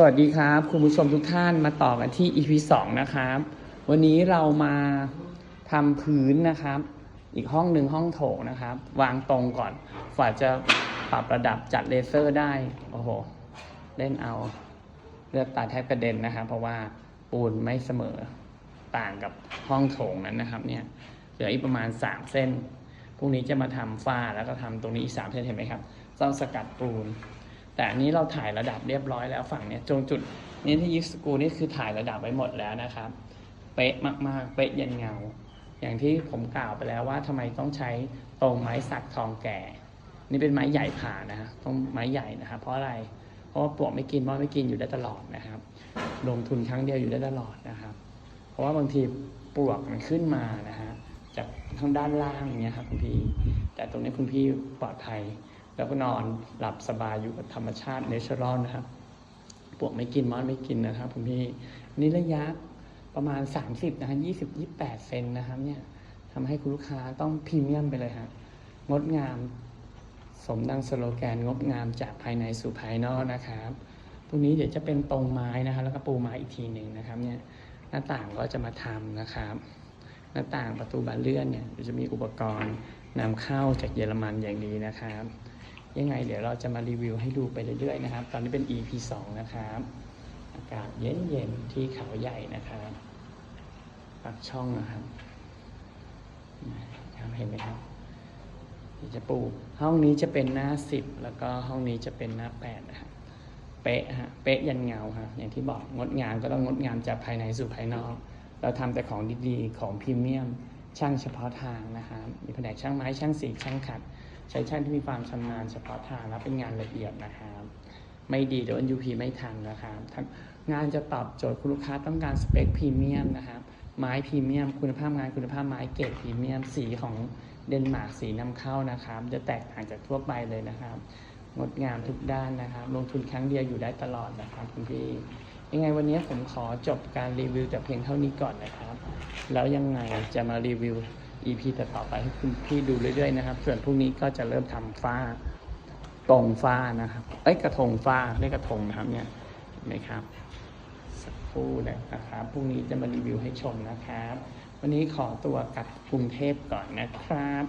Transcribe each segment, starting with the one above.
สวัสดีครับ คุณผู้ชมทุกท่านมาต่อกันที่ EP 2 นะครับ วันนี้เรามาทำพื้นนะครับ อีกห้องหนึ่งห้องโถงนะครับ วางตรงก่อนฝ่าจะปรับระดับจัดเลเซอร์ได้ โอ้โห เล่นเอาเลือดตาแทบกระเด็นนะครับ เพราะว่าปูนไม่เสมอต่างกับห้องโถงนั้นนะครับ เนี่ยเหลืออีกประมาณ 3 เส้นพรุ่งนี้จะมาทำฝ้าแล้วก็ทำตรงนี้อีก3เส้นเห็นไหมครับต้องสกัดปูน แต่อันนี้เราถ่ายระดับเรียบร้อยแล้วฝั่งเนี้ยตรงจุดนี้ที่ยิกสกูนี่คือถ่ายระดับไว้หมดแล้วนะครับ เป๊ะมากๆ เป๊ะยันเงา อย่างที่ผมกล่าวไปแล้วว่าทำไมต้องใช้ตรงไม้สักทองแก่ นี่เป็นไม้ใหญ่ผ่านะฮะต้องไม้ใหญ่นะครับเพราะอะไร เพราะว่าปลวกไม่กินมอดไม่กินอยู่ได้ตลอดนะครับ ลงทุนครั้งเดียวอยู่ได้ตลอดนะครับ เพราะว่าบางทีปลวกมันขึ้นมานะฮะจากทางด้านล่างอย่างเงี้ยครับคุณพี่ แต่ตรงนี้คุณพี่ปลอดภัย แล้วก็นอนหลับสบายอยู่กับธรรมชาติเนเชอรัลนะครับปวกไม่กินมอสไม่กินนะครับคุณพี่นี่ระยะประมาณ 30นะฮะ20 28เซนนะครับเนี่ยทำให้คุณลูกค้าต้องพรีเมียมไปเลยฮะงดงาม สมดังสโลแกนงดงามจากภายในสู่ภายนอกนะครับตรงนี้เดี๋ยวจะเป็นตรงไม้นะครับแล้วก็ปูไม้อีกทีหนึ่งนะครับเนี่ยหน้าต่างก็จะมาทำนะครับ หน้าต่างประตูบานเลื่อนเนี่ยจะมีอุปกรณ์นำเข้าจากเยอรมันอย่างดีนะครับ ยังไงเดี๋ยวเราจะมารีวิวให้ดูไปเรื่อยๆนะครับ ตอนนี้เป็น EP 2 นะครับ อากาศเย็นๆที่เขาใหญ่นะครับปักช่องนะครับเห็นไหมครับเดี๋ยวจะปลูกห้องนี้จะเป็นหน้า10แล้วก็ห้องนี้จะเป็นหน้า8นะครับเป๊ะฮะเป๊ะยันเงาฮะอย่างที่บอกงดงามก็ต้องงดงามจากภายในสู่ภายนอก เราทำแต่ของดีๆของพรีเมียม ช่างเฉพาะทางนะครับมีแผนกช่างไม้ช่างสีช่างขัด ใช้ช่างที่มีความชำนาญเฉพาะทางและเป็นงานละเอียดนะครับ ไม่ดีเดี๋ยว NUP ไม่ทันนะครับงานจะตอบโจทย์คุณลูกค้าต้องการสเปคพรีเมียมนะครับ ไม้พรีเมียม คุณภาพงานคุณภาพไม้เกรดพรีเมียม สีของเดนมาร์กสีนำเข้านะครับ จะแตกต่างจากทั่วไปเลยนะครับ งดงามทุกด้านนะครับ ลงทุนครั้งเดียวอยู่ได้ตลอดนะครับคุณพี่ยังไงวันนี้ผมขอจบการรีวิวแต่เพียงเท่านี้ก่อนนะครับ แล้วยังไงจะมารีวิว EP ต่อไปให้คุณพี่ดูเรื่อยๆนะครับ ส่วนพรุ่งนี้ก็จะเริ่มทำฝ้าตรงฝ้านะครับ เอ้ยกระทงฝ้าเรียกกระทงนะครับเนี่ยเห็นไหมครับ สักครู่นะครับพรุ่งนี้จะมารีวิวให้ชมนะครับ วันนี้ขอตัวกลับกรุงเทพก่อนนะครับ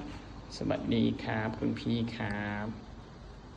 สวัสดีครับ คุณพี่ครับ